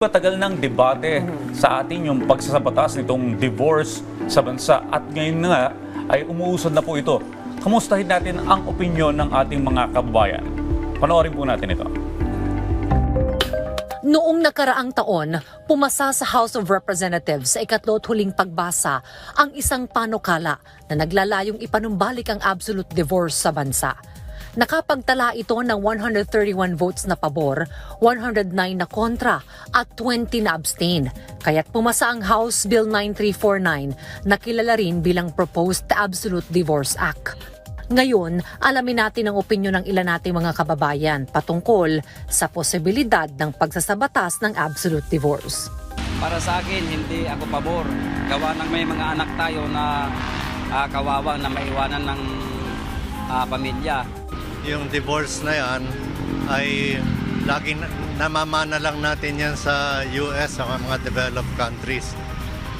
Matagal ng debate sa atin yung pagsasabatas nitong divorce sa bansa at ngayon nga ay umuusad na po ito. Kamustahin natin ang opinyon ng ating mga kababayan. Panoorin po natin ito. Noong nakaraang taon, pumasa sa House of Representatives sa ikatlo at huling pagbasa ang isang panukala na naglalayong ipanumbalik ang absolute divorce sa bansa. Nakapagtala ito ng 131 votes na pabor, 109 na kontra at 20 na abstain. Kaya't pumasa ang House Bill 9349 na kilala rin bilang Proposed Absolute Divorce Act. Ngayon, alamin natin ang opinyon ng ilan nating mga kababayan patungkol sa posibilidad ng pagsasabatas ng absolute divorce. Para sa akin, hindi ako pabor. Gawa ng may mga anak tayo na ah, kawawa na maiwanan ng ah, pamilya. Yung divorce na yan ay laging namamana lang natin yan sa US sa mga developed countries.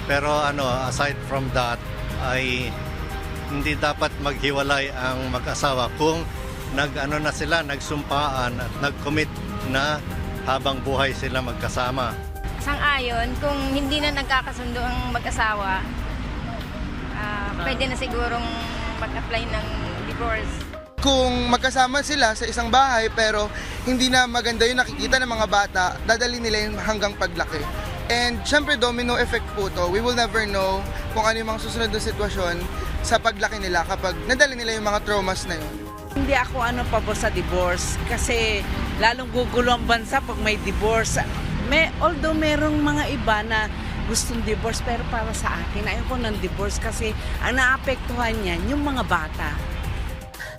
Pero ano, aside from that ay hindi dapat maghiwalay ang mag-asawa kung nag-ano na sila, nagsumpaan at nag-commit na habang buhay sila magkasama. Sang-ayon, kung hindi na nagkakasundo ang mag-asawa, ah, pwede na sigurong mag-apply ng divorce. Kung magkasama sila sa isang bahay pero hindi na maganda yung nakikita ng mga bata, dadali nila yun hanggang paglaki. And syempre domino effect po to. We will never know kung ano yung mga susunod na sitwasyon sa paglaki nila kapag nadali nila yung mga traumas na yun. Hindi ako ano pabor sa divorce kasi lalong gugulo ang bansa pag may divorce. May, although merong mga iba na gustong divorce pero para sa akin ayoko ng divorce kasi ang naapektuhan niyan yung mga bata.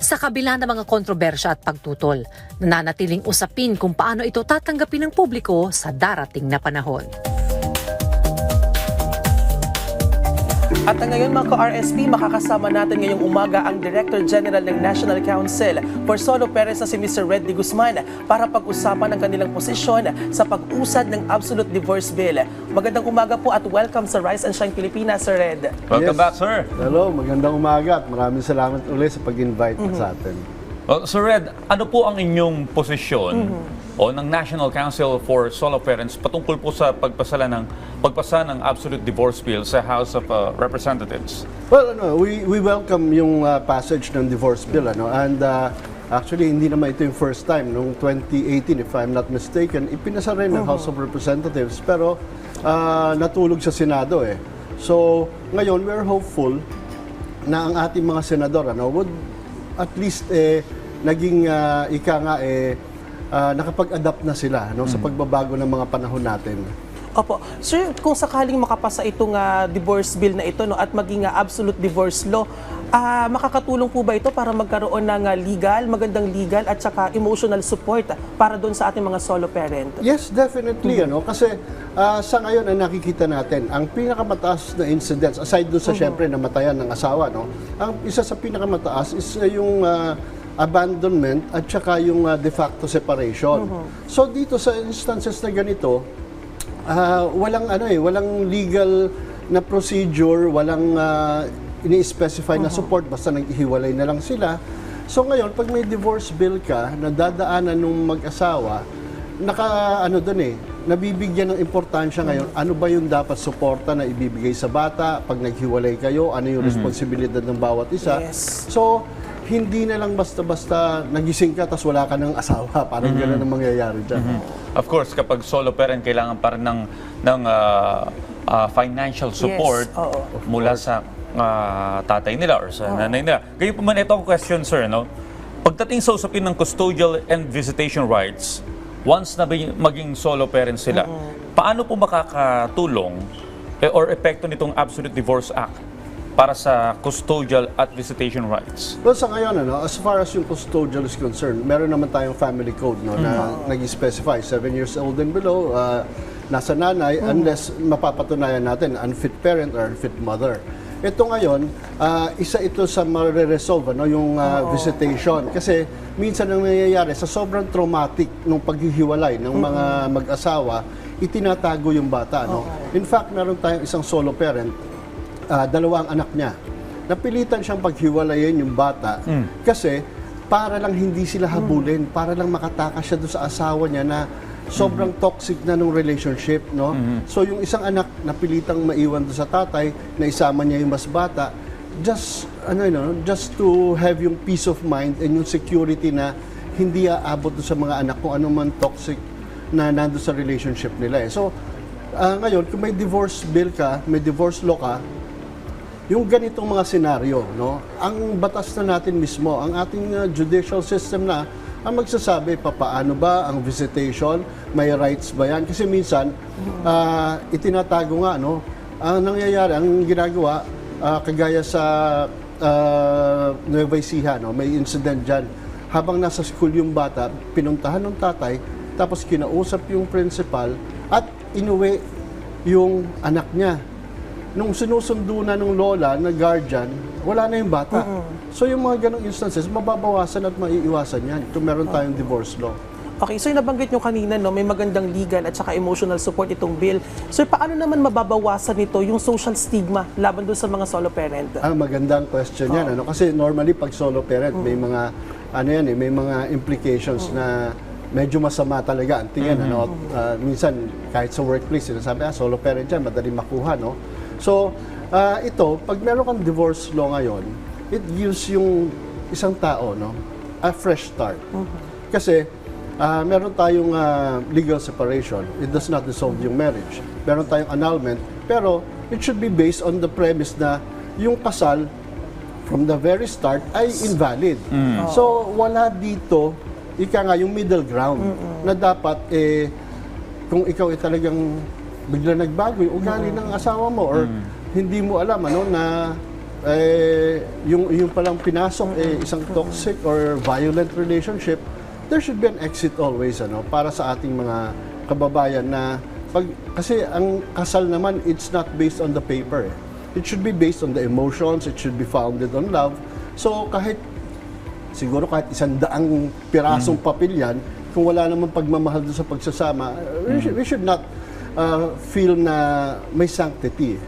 Sa kabila ng mga kontrobersya at pagtutol, nananatiling usapin kung paano ito tatanggapin ng publiko sa darating na panahon. At ngayon mga ka-RSP, makakasama natin ngayong umaga ang Director General ng National Council for Solo Parents na si Mr. Red de Guzman para pag-usapan ang kanilang posisyon sa pag-usad ng Absolute Divorce Bill. Magandang umaga po at welcome sa Rise and Shine Pilipinas, Sir Red. Welcome Yes. back, sir. Hello, magandang umaga at maraming salamat ulit sa pag-invite sa atin. Well, Sir Red, ano po ang inyong posisyon o ng National Council for Solo Parents patungkol po sa pagpasala ng pagpasa ng Absolute Divorce Bill sa House of uh, Representatives? Well, ano, we, we welcome yung uh, passage ng divorce bill. Ano, and uh, actually, hindi naman ito yung first time. Noong 2018, if I'm not mistaken, ipinasa rin ng House of Representatives. Pero uh, natulog sa Senado eh. So, ngayon, we're hopeful na ang ating mga senador ano, would at least eh, naging uh, ika nga eh, uh, nakapag-adapt na sila no, sa pagbabago ng mga panahon natin. Opo. Sir, kung sakaling makapasa itong ah, divorce bill na ito no, at maging ah, absolute divorce law, ah, makakatulong po ba ito para magkaroon ng ah, legal, magandang legal at saka emotional support para doon sa ating mga solo parent? Yes, definitely. Ano? Kasi ah, sa ngayon ang nakikita natin, ang pinakamataas na incidents, aside doon sa syempre namatayan ng asawa, no? ang isa sa pinakamataas is ah, yung ah, abandonment at saka yung ah, de facto separation. So dito sa instances na ganito, ah, walang ano eh, walang legal na procedure, walang ah, ini-specify na support basta naghihiwalay na lang sila. So ngayon, pag may divorce bill ka na dadaanan ng mag-asawa, naka ano doon eh, nabibigyan ng importansya ngayon, ano ba yung dapat suporta na ibibigay sa bata pag naghiwalay kayo, ano yung responsibilidad ng bawat isa. Yes. So, hindi na lang basta-basta nagising ka tapos wala ka ng asawa. Parang gano'n ang mangyayari dyan. Of course, kapag solo parent, kailangan pa rin ng, ng ah, ah, financial support oo. mula sa ah, tatay nila or sa nanay nila. Kayo po man, ito ang question, sir. No? Pagdating sa usapin ng custodial and visitation rights, once na maging solo parent sila, paano po makakatulong eh, or epekto nitong Absolute Divorce Act para sa custodial at visitation rights? Well, sa ngayon, ano, as far as yung custodial is concerned, meron naman tayong family code no, na nag-specify, 7 years old and below, uh, nasa nanay, unless mapapatunayan natin, unfit parent or unfit mother. Ito ngayon, ah, isa ito sa mare-resolve, ano, yung ah, visitation. Kasi minsan ang nangyayari, sa sobrang traumatic nung paghihiwalay ng mga mag-asawa, itinatago yung bata. No? In fact, meron tayong isang solo parent, ah, dalawang anak niya. Napilitan siyang paghiwalayin yung bata kasi para lang hindi sila habulin, para lang makatakas siya doon sa asawa niya na sobrang toxic na nung relationship, no? So yung isang anak na pilitang maiwan doon sa tatay, na isama niya yung mas bata, just ano yun, no? just to have yung peace of mind and yung security na hindi aabot sa mga anak kung ano man toxic na nando sa relationship nila eh. So ah, ngayon, kung may divorce bill ka, may divorce law ka, yung ganitong mga senaryo, no? Ang batas na natin mismo, ang ating uh, judicial system na ang magsasabi pa paano ba ang visitation, may rights ba yan? Kasi minsan, ah, itinatago nga, no? Ang nangyayari, ang ginagawa, ah, kagaya sa ah, Nueva Ecija, no? May incident dyan. Habang nasa school yung bata, pinuntahan ng tatay, tapos kinausap yung principal, at inuwi yung anak niya nung sinusundo na ng lola na guardian, wala na yung bata. So yung mga ganong instances, mababawasan at maiiwasan yan kung meron tayong divorce law. Okay, so yung nabanggit nyo kanina, no, may magandang legal at saka emotional support itong bill. Sir, paano naman mababawasan nito yung social stigma laban doon sa mga solo parent? Ah, magandang question yan. Ano? Kasi normally pag solo parent, may mga, ano yan eh, may mga implications na medyo masama talaga ang tingin. Ano? Ah, minsan, kahit sa workplace, sinasabi, ah, solo parent yan, madali makuha. No? So, ah, ito, pag meron kang divorce law ngayon, it gives yung isang tao no, a fresh start. Kasi, ah, meron tayong ah, legal separation. It does not dissolve yung marriage. Meron tayong annulment. Pero, it should be based on the premise na yung kasal from the very start ay invalid. So, wala dito, ika nga, yung middle ground na dapat, eh, kung ikaw ay talagang bigla nagbago yung ugali ng asawa mo or hindi mo alam ano na eh, yung yung palang pinasok eh, isang toxic or violent relationship there should be an exit always ano para sa ating mga kababayan na pag kasi ang kasal naman it's not based on the paper eh. it should be based on the emotions it should be founded on love. So kahit siguro kahit isang daang pirasong papel yan, kung wala namang pagmamahal doon sa pagsasama, we, should, we should not uh, feel na may sanctity.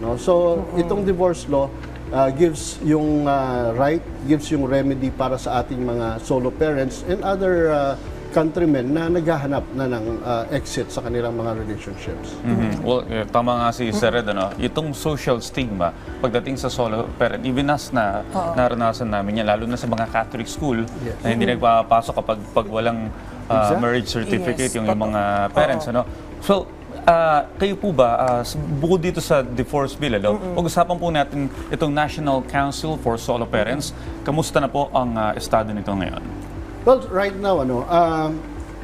No? So, itong divorce law uh, gives yung uh, right, gives yung remedy para sa ating mga solo parents and other uh, countrymen na naghahanap na ng uh, exit sa kanilang mga relationships. Mhm. Well, eh, tama nga si Sir Ed, ano, itong social stigma pagdating sa solo parent, even us na naranasan namin yan, lalo na sa mga Catholic school, na hindi nagpapasok kapag pag walang ah, marriage certificate Yes, yung, yung mga parents. ano So, ah, kayo po ba, s- bukod dito sa divorce bill, ano, pag-usapan po natin itong National Council for Solo Parents. Kamusta na po ang ah, estado nito ngayon? Well, right now, ano, um,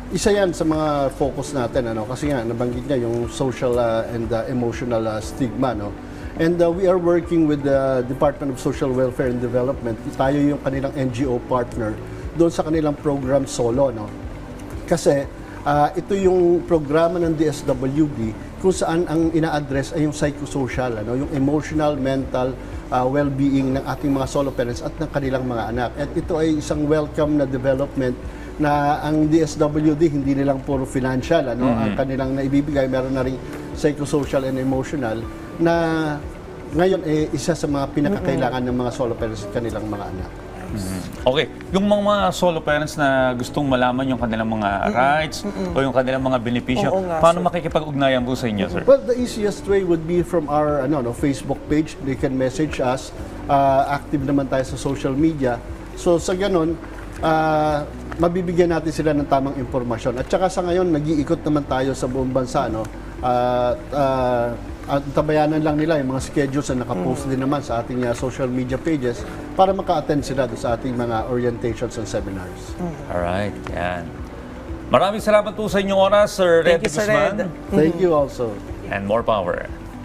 isa yan sa mga focus natin, ano, kasi nga, nabanggit niya yung social uh, and uh, emotional uh, stigma, no. And uh, we are working with the Department of Social Welfare and Development. Tayo yung kanilang NGO partner doon sa kanilang program Solo, no. Kasi ah, ito yung programa ng DSWD kung saan ang ina-address ay yung psychosocial, ano, yung emotional, mental ah, well-being ng ating mga solo parents at ng kanilang mga anak. At ito ay isang welcome na development na ang DSWD hindi nilang puro financial ano ang kanilang naibibigay meron na ring psychosocial and emotional na ngayon eh isa sa mga pinakakailangan ng mga solo parents at kanilang mga anak. Okay, yung mga solo parents na gustong malaman yung kanilang mga rights o yung kanilang mga benepisyo, Oo nga, paano sir. makikipag-ugnayan po sa inyo, sir? Well, the easiest way would be from our ano, no, Facebook page. They can message us. Uh, active naman tayo sa social media. So sa ganun, uh, mabibigyan natin sila ng tamang impormasyon. At saka sa ngayon, nag-iikot naman tayo sa buong bansa. No? Uh, uh, at tabayanan lang nila yung mga schedules na nakapost din naman sa ating uh, social media pages para maka-attend sila sa ating mga orientations and seminars. Alright, yan. Maraming salamat po sa inyong oras, Sir Thank Red you, Sir Guzman. Red. Thank you also. And more power.